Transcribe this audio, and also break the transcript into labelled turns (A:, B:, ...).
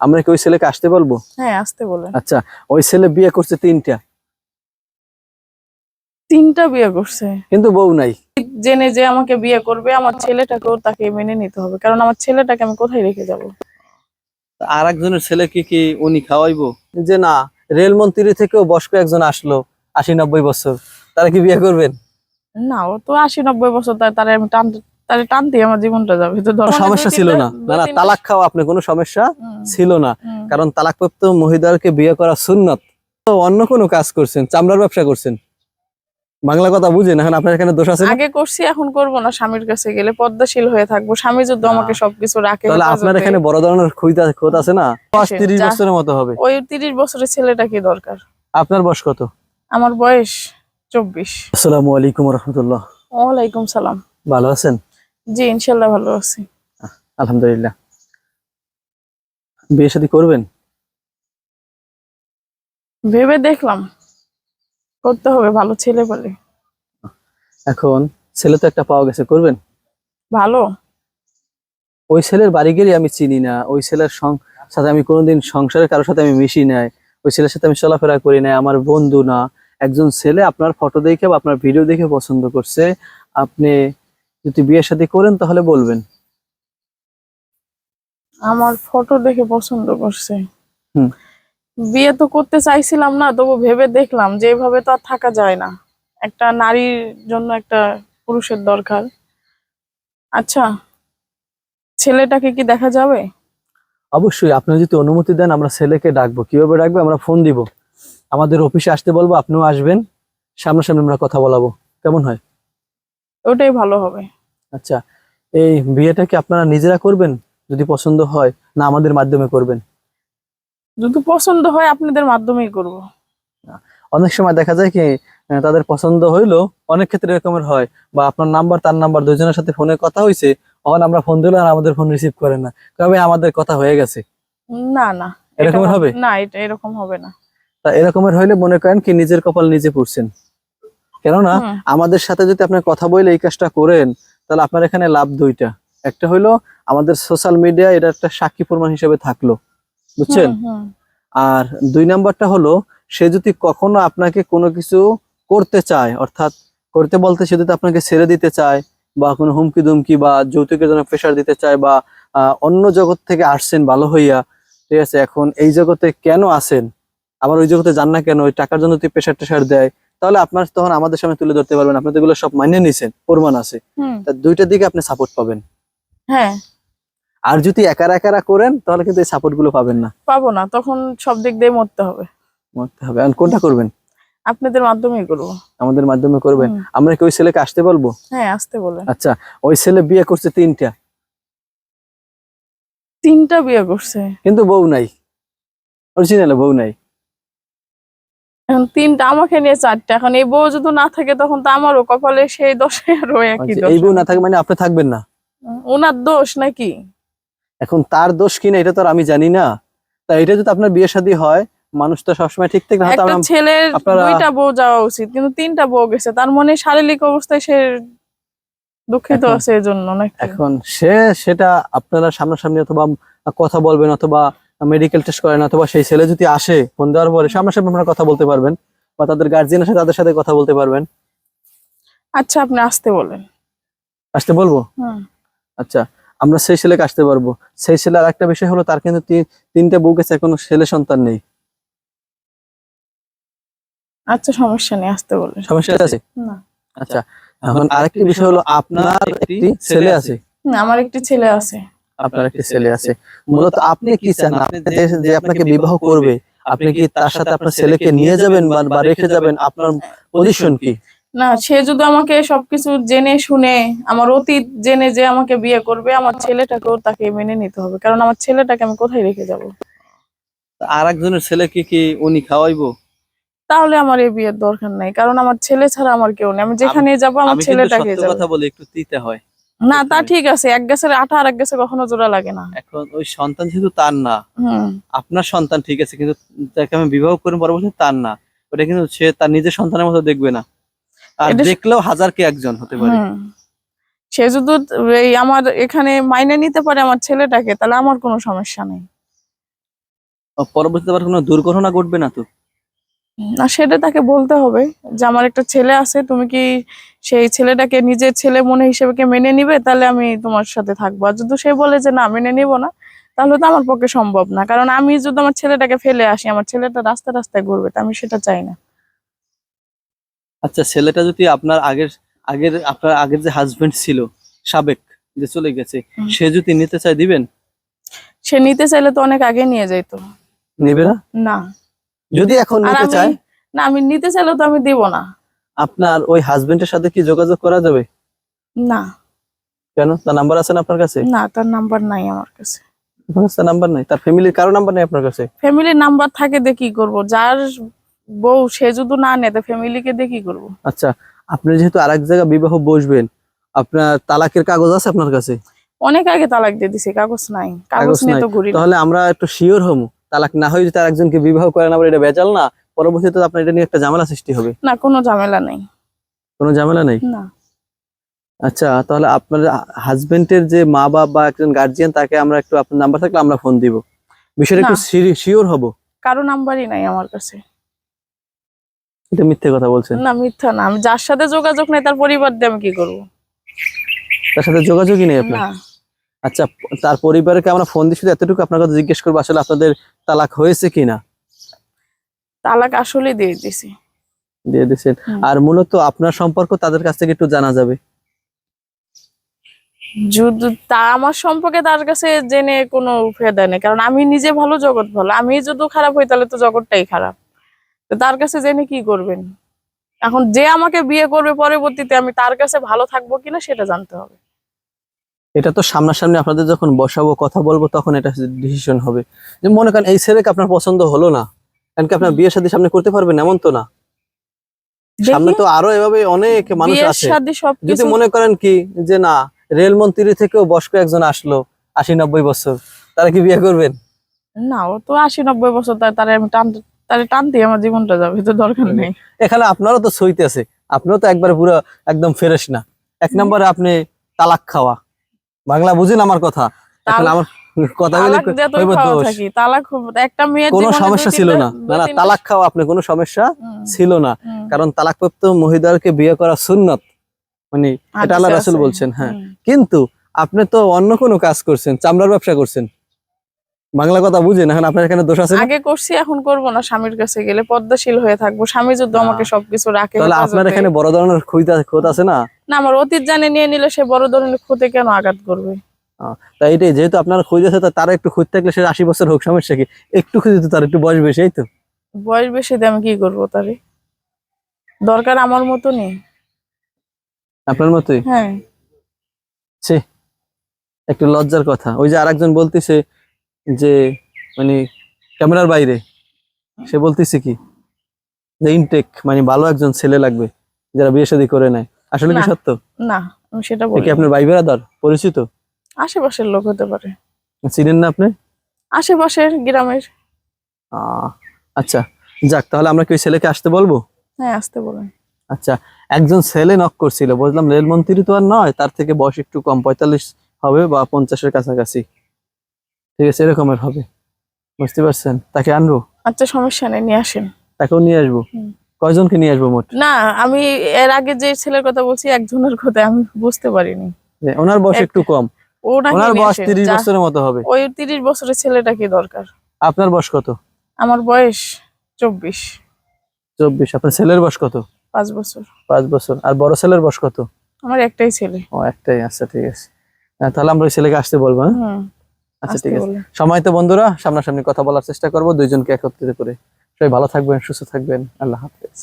A: আমরা কি ওই ছেলেকে আসতে বলব?
B: হ্যাঁ আসতে বলেন
A: আচ্ছা ওই ছেলে বিয়ে করছে তিনটা।
B: তিনটা বিয়ে করছে।
A: কিন্তু বউ নাই।
B: জেনে যে আমাকে বিয়ে করবে আমার ছেলেটাকেও তাকে মেনে নিতে হবে। কারণ আমার ছেলেটাকে আমি কোথায় রেখে যাব?
A: আর একজনের ছেলেকে কি উনি খাওয়াইবো? যে না রেলমন্ত্রী থেকেও বয়স্ক একজন আসলো আশি নব্বই বছর। তারা কি বিয়ে করবেন?
B: না ও তো আশি নব্বই বছর তার তারে আমি টান তারে টানতে আমার জীবনটা যাবে। তো
A: সমস্যা ছিল না। না না তালাক খাওয়া আপনি কোনো সমস্যা ছিল না। কারণ তালাকপ্রাপ্ত মহিলাদেরকে বিয়ে করা সুন্নত। তো অন্য কোনো কাজ করছেন চামড়ার ব্যবসা করছেন। বাংলা কথা বুঝেন এখন আপনার এখানে দোষ আছে
B: আগে করছি এখন করব না। স্বামীর কাছে গেলে পদ্মাশীল হয়ে থাকব। স্বামী যদি আমাকে সবকিছু রাখে
A: তাহলে আপনার এখানে বড় ধরনের খুঁত খোঁত আছে না? পাঁচ
B: কিসের?
A: তিরিশ
B: যা-
A: বছরের মতো হবে।
B: ওই তিরিশ বছরের ছেলেটা কি দরকার?
A: আপনার বয়স কত?
B: আমার বয়স চব্বিশ।
A: আসসালামু আলাইকুম রহমতুল্লাহ।
B: ওয়ালাইকুম সালাম।
A: ভালো আছেন?
B: জি ইনশাল্লাহ ভালো আছি।
A: আলহামদুলিল্লাহ। বিয়ে শাদী করবেন?
B: ভেবে দেখলাম। করতে হবে ভালো ছেলে বলে।
A: এখন ছেলে তো একটা পাওয়া গেছে করবেন?
B: ভালো।
A: ওই ছেলের বাড়ি গেলে আমি চিনি না ওই ছেলের সাথে আমি কোনোদিন সংসারের কারোর সাথে আমি মিশি নাই ওই ছেলের সাথে আমি চলাফেরা করি নাই আমার বন্ধু না। একজন ছেলে আপনার ফটো দেখে বা আপনার ভিডিও দেখে পছন্দ করছে আপনি যদি বিয়ে শাদী করেন তাহলে বলবেন।
B: আমার ফটো দেখে পছন্দ করছে।
A: হুম।
B: বিয়ে তো করতে চাইছিলাম না তবু ভেবে দেখলাম যে এভাবে তো আর থাকা যায় না। একটা নারীর জন্য একটা পুরুষের দরকার। আচ্ছা ছেলেটাকে কি দেখা যাবে?
A: অবশ্যই আপনি যদি অনুমতি দেন আমরা ছেলেকে ডাকবো। কীভাবে ডাকবো? আমরা ফোন দিব। আমাদের অফিসে আসতে বলব আপনিও আসবেন। সামনাসামনি আমরা কথা বলাবো। কেমন হয়?
B: ওটাই ভালো হবে।
A: আচ্ছা এই বিয়েটা কি আপনারা নিজেরা করবেন? যদি পছন্দ হয় না আমাদের মাধ্যমে করবেন?
B: যদি পছন্দ হয় আপনাদের মাধ্যমেই করব।
A: অনেক সময় দেখা যায় কি তাদের পছন্দ হইল অনেক ক্ষেত্রে এরকমের হয় বা আপনার নাম্বার তার নাম্বার দুজনের সাথে ফোনে কথা হয়েছে তখন আমরা ফোন দিলে আর আমাদের ফোন রিসিভ করে না। কবে আমাদের কথা হয়ে গেছে।
B: না না
A: এরকম হবে?
B: না এটা এরকম হবে না।
A: তা এরকমের হইলে মনে করেন কি নিজের কপাল নিজে পড়ছেন। কেননা আমাদের সাথে যদি আপনি কথা বলে এই কাজটা করেন তাহলে আপনার এখানে লাভ দুইটা। একটা হইল আমাদের সোশ্যাল মিডিয়া এটা একটা সাক্ষী প্রমাণ হিসেবে থাকল। বুঝছেন। আর দুই নাম্বারটা হলো সে যদি কখনো আপনাকে কোনো কিছু করতে চায় অর্থাৎ করতে বলতে সে যদি আপনাকে ছেড়ে দিতে চায় বা কোনো হুমকি দুমকি বা যৌতুকের জন্য প্রেশার দিতে চায় বা অন্য জগৎ থেকে আসছেন ভালো হইয়া ঠিক আছে এখন এই জগতে কেন আসেন? আবার ওই জগতে যান না কেন? ওই টাকার জন্য তুই প্রেশার টেশার দেয় তাহলে আপনার তখন আমাদের সামনে তুলে ধরতে পারবেন। আপনি তো এগুলো সব মানিয়ে নিছেন প্রমাণ আছে। তা দুইটার দিকে আপনি সাপোর্ট পাবেন।
B: হ্যাঁ।
A: আর যদি একা একারা করেন তাহলে কিন্তু এই সাপোর্টগুলো পাবেন না।
B: পাবো না তখন সব দিক দিয়ে মরতে হবে।
A: মরতে হবে। এখন কোনটা করবেন?
B: আপনাদের মাধ্যমেই করব।
A: আমাদের মাধ্যমে করবেন। আমরা কি ওই ছেলেকে আসতে বলব?
B: হ্যাঁ আসতে বলেন।
A: আচ্ছা ওই ছেলে বিয়ে করছে তিনটা।
B: তিনটা বিয়ে করছে।
A: কিন্তু বউ নাই। অরিজিনাল বউ নাই।
B: এখন তিনটা আমাকে নিয়ে চারটা। এখন এই বউ যদি না থাকে তখন তো আমারও কপালে সেই দশে আরও একই
A: আচ্ছা,
B: দোষ
A: এই বউ না থাকে মানে আপনি থাকবেন না?
B: ওনার দোষ নাকি?
A: এখন তার দোষ কিনা এটা তো আর আমি জানি না। তা এটা যদি আপনার বিয়ে শাদী হয় মানুষ তো সবসময় ঠিক হয়তো
B: একটা ছেলের দুইটা বউ যাওয়া উচিত কিন্তু তিনটা বউ গেছে। তার মনে শারীরিক অবস্থায় সে দুঃখিত আছে এই জন্য নাকি?
A: এখন সে সেটা আপনারা সামনাসামনি অথবা কথা বলবেন অথবা মেডিকেল টেস্ট করেন অথবা সেই ছেলে যদি আসে ফোন দেওয়ার পরে সামনাসামনি আপনারা কথা বলতে পারবেন বা তাদের গার্জিয়ান আসে তাদের সাথে কথা বলতে পারবেন।
B: আচ্ছা আপনি আসতে বলেন।
A: আসতে বলব? আচ্ছা আমরা সেই ছেলেকে আসতে পারব। সেই ছেলে আর একটা বিষয় হলো তার কিন্তু তিনটে বউ গেছে কোনো ছেলে সন্তান নেই।
B: আচ্ছা সমস্যা নেই আসতে বলেন।
A: সমস্যা আছে?
B: না।
A: আচ্ছা এখন আরেকটি বিষয় হলো আপনার একটি ছেলে আছে?
B: না, আমার একটি ছেলে আছে।
A: আপনার একটা ছেলে আছে। মূলত আপনি কি চান? আপনি যে- যে আপনাকে বিবাহ করবে আপনি কি তার সাথে আপনার ছেলেকে নিয়ে যাবেন বা- রেখে যাবেন? আপনার পজিশন কি?
B: না সে যদি আমাকে সবকিছু জেনে শুনে আমার অতীত জেনে যে আমাকে বিয়ে করবে আমার ছেলেটাকেও তাকে মেনে নিতে হবে। কারণ আমার ছেলেটাকে আমি কোথায় রেখে যাব?
A: আর একজনের ছেলেকে কি উনি খাওয়াইবো?
B: তাহলে আমার এই বিয়ের দরকার নাই। কারণ আমার ছেলে ছাড়া আমার কেউ নেই। আমি যেখানে যাব আমার ছেলেটাকে
A: কথা বলে একটু দিতে হয়।
B: না তা ঠিক আছে এক গাছের আঠা আর এক গাছে কখনো জোড়া লাগে না।
A: এখন ওই সন্তান যেহেতু তার না আপনার সন্তান ঠিক আছে কিন্তু যাকে আমি বিবাহ করি পরবর্তী তার না। ওটা কিন্তু সে তার নিজের সন্তানের মতো দেখবে না। আর দেখলেও হাজার কে একজন হতে পারে।
B: সে যদি এই আমার এখানে মাইনে নিতে পারে আমার ছেলেটাকে তাহলে আমার কোনো সমস্যা নেই।
A: পরবর্তীতে আবার কোনো দুর্ঘটনা ঘটবে না তো?
B: না সেটা তাকে বলতে হবে যে আমার একটা ছেলে আছে তুমি কি সেই ছেলেটাকে নিজের ছেলে মনে হিসেবে কে মেনে নিবে? তাহলে আমি তোমার সাথে থাকব। আর যদি সে বলে যে না মেনে নিব না তাহলে তো আমার পক্ষে সম্ভব না। কারণ আমি যদি আমার ছেলেটাকে ফেলে আসি আমার ছেলেটা রাস্তা রাস্তায় ঘুরবে তা আমি সেটা চাই না।
A: আচ্ছা ছেলেটা যদি আপনার আগের আগের আপনার আগের যে হাজবেন্ড ছিল সাবেক যে চলে গেছে সে যদি নিতে চায় দিবেন?
B: সে নিতে চাইলে তো অনেক আগে নিয়ে যাইতো।
A: নেবে না?
B: না।
A: যদি এখন নিতে চায়?
B: না আমি নিতে চাইলেও তো আমি দিব না।
A: আপনার ওই হাজবেন্ডের সাথে কি যোগাযোগ করা যাবে?
B: না।
A: কেন? তার নাম্বার আছে না আপনার কাছে?
B: না তার নাম্বার নাই আমার কাছে।
A: আপনার কাছে নাম্বার নাই? তার ফ্যামিলির কারও নাম্বার নেই আপনার কাছে?
B: ফ্যামিলির নাম্বার থাকে দিয়ে কি করব? যার বউ সে যদি না নেয় তো ফ্যামিলিকে দিয়ে কি করব?
A: আচ্ছা আপনি যেহেতু আরেক জায়গায় বিবাহ বসবেন আপনার তালাকের কাগজ আছে আপনার কাছে?
B: অনেক আগে তালাক দিয়ে দিছে কাগজ নাই। কাগজ নিয়ে তো ঘুরি
A: তাহলে আমরা একটু শিওর হব তালাক না হয়ে যদি একজনকে বিবাহ করেন আবার এটা বেজাল না পরবর্তীতে আপনার এটা নিয়ে একটা ঝামেলা সৃষ্টি হবে।
B: না কোনো ঝামেলা নেই।
A: কোনো ঝামেলা নেই?
B: না।
A: আচ্ছা তাহলে আপনার হাজবেন্ডের যে মা বাবা বা একজন গার্জিয়ান তাকে আমরা একটু আপনার নাম্বার থাকলে আমরা ফোন দিব। বিষয়টা একটু। শিওর হব?
B: কারও নাম্বারই নাই আমার কাছে।
A: এটা মিথ্যে কথা বলছেন?
B: না মিথ্যা না। আমি যার সাথে যোগাযোগ নেই তার পরিবার দিয়ে আমি কি করব?
A: তার সাথে যোগাযোগই নেই আপনার?
B: না।
A: আচ্ছা তার পরিবারকে আমরা ফোন দিয়ে শুধু এতটুকু আপনার কথা জিজ্ঞেস করব আসলে আপনাদের তালাক হয়েছে কিনা?
B: তালাক আসলে দিয়ে দিছি।
A: দিয়ে দিচ্ছেন
B: হুম।
A: আর মূলত আপনার সম্পর্ক তাদের কাছ থেকে একটু জানা যাবে।
B: যদি তা আমার সম্পর্কে তার কাছে জেনে কোনো ফায়দা নেই কারণ আমি নিজে ভালো জগৎ ভালো। আমি যদি খারাপ হই তাহলে তো জগৎটাই খারাপ। তো তার কাছে জেনে কি করবেন? এখন যে আমাকে বিয়ে করবে পরবর্তীতে আমি তার কাছে ভালো থাকব কিনা সেটা জানতে হবে।
A: এটা তো সামনাসামনি আপনাদের যখন বসাবো কথা বলব তখন এটা ডিসিশন হবে। যে মনে করেন এই ছেলেকে আপনার পছন্দ হলো না কারণ কি আপনার বিয়ের সাথে সামনে করতে পারবেন এমন তো না? সামনে তো আরও এভাবে অনেক মানুষ আছে। যদি মনে করেন কি যে না রেলমন্ত্রী থেকেও বয়স্ক একজন আসলো আশি নব্বই বছর তারা কি বিয়ে করবেন?
B: না ও তো আশি নব্বই বছর তার তারে আমি টান তারে টানতে আমার জীবনটা যাবে তো দরকার নেই।
A: এখানে আপনারও তো সইতে আছে আপনিও তো একবার পুরো একদম ফ্রেশ না। এক নম্বরে আপনি তালাক খাওয়া। বাংলা বুঝেন আমার কথা। এখন আমার কথা বলে
B: তালাক একটা মেয়ের
A: কোনো সমস্যা ছিল না। না তালাক খাওয়া আপনি কোনো সমস্যা ছিল না। কারণ তালাকপ্রাপ্ত মহিলাদেরকে বিয়ে করা সুন্নত। মানে এটা আল্লাহ রাসূল। বলছেন হ্যাঁ। কিন্তু আপনি তো অন্য কোনো কাজ করছেন চামড়ার ব্যবসা করছেন। বাংলা কথা বুঝেন এখন আপনার এখানে দোষ আছে
B: আগে করছি এখন করব না স্বামীর কাছে গেলে পদ্মাশীল হয়ে থাকব। স্বামী যদি আমাকে সবকিছু রাখে
A: তাহলে আপনার এখানে বড় ধরনের ক্ষুদ ক্ষোধ আছে না?
B: না আমার অতীত জানে নিয়ে নিলে সে বড় ধরনের ক্ষতি কেন আঘাত করবে?
A: তাই এটাই যেহেতু আপনার খুঁজ আছে তারা একটু খুঁজ থাকলে সে আশি বছর হোক সমস্যা কি? একটু খুঁজে তো তার একটু বয়স বেশি এই তো?
B: বয়স বেশি দিয়ে আমি কি করব তারে? দরকার আমার মতো নেই
A: আপনার মতোই?
B: হ্যাঁ।
A: সে একটু লজ্জার কথা। ওই যে আরেকজন বলতেছে যে মানে ক্যামেরার বাইরে। সে বলতেছে কি? যে ইনটেক মানে ভালো একজন ছেলে লাগবে যারা বিয়ে শাদী করে নেয়। আসলে কি। সত্য?
B: না আমি সেটা বলি
A: কি আপনার ভাই বেড়াদার পরিচিত?
B: আশেপাশের লোক হতে পারে।
A: চিনেন না আপনি?
B: আশেপাশের গ্রামের।
A: আচ্ছা যাক তাহলে আমরা কি ওই ছেলেকে আসতে বলব?
B: হ্যাঁ আসতে বলেন।
A: আচ্ছা একজন ছেলে নক করছিল বুঝলাম রেলমন্ত্রী তো আর নয় তার থেকে বয়স একটু কম পঁয়তাল্লিশ হবে বা পঞ্চাশের কাছাকাছি। ঠিক আছে এরকমের হবে। বুঝতে পারছেন? তাকে আনব?
B: আচ্ছা সমস্যা নেই নিয়ে আসেন।
A: তাকেও নিয়ে আসব? কয়জনকে নিয়ে আসব মোট?
B: না আমি এর আগে যে ছেলের কথা বলছি একজনের কথা আমি বুঝতে পারিনি।
A: ওনার বয়স একটু কম। ওনার বয়স। তিরিশ বছরের মতো হবে।
B: ওই তিরিশ বছরের ছেলেটা কি দরকার?
A: আপনার বয়স কত?
B: আমার বয়স চব্বিশ।
A: চব্বিশ। আপনার ছেলের বয়স কত?
B: পাঁচ বছর।
A: পাঁচ বছর। আর বড় ছেলের বয়স কত?
B: আমার একটাই ছেলে।
A: ও একটাই। আচ্ছা ঠিক আছে। হ্যাঁ, তাহলে আমরা ওই ছেলেকে আসতে বলব হ্যাঁ? আচ্ছা ঠিক আছে। সময় তো বন্ধুরা সামনাসামনি কথা বলার চেষ্টা করব। দুইজনকে একত্রিত করে। সবাই ভালো থাকবেন সুস্থ থাকবেন। আল্লাহ হাফেজ।